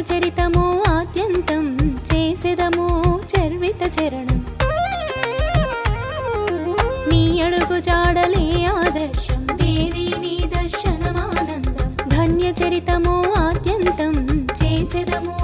చరితము ఆద్యంతం చేసెదము చర్విత చరణం. నీ అడుగు జాడలే ఆదర్శం దేవి నీ దర్శనమానందం. ధన్య చరితము ఆద్యంతం చేసెదము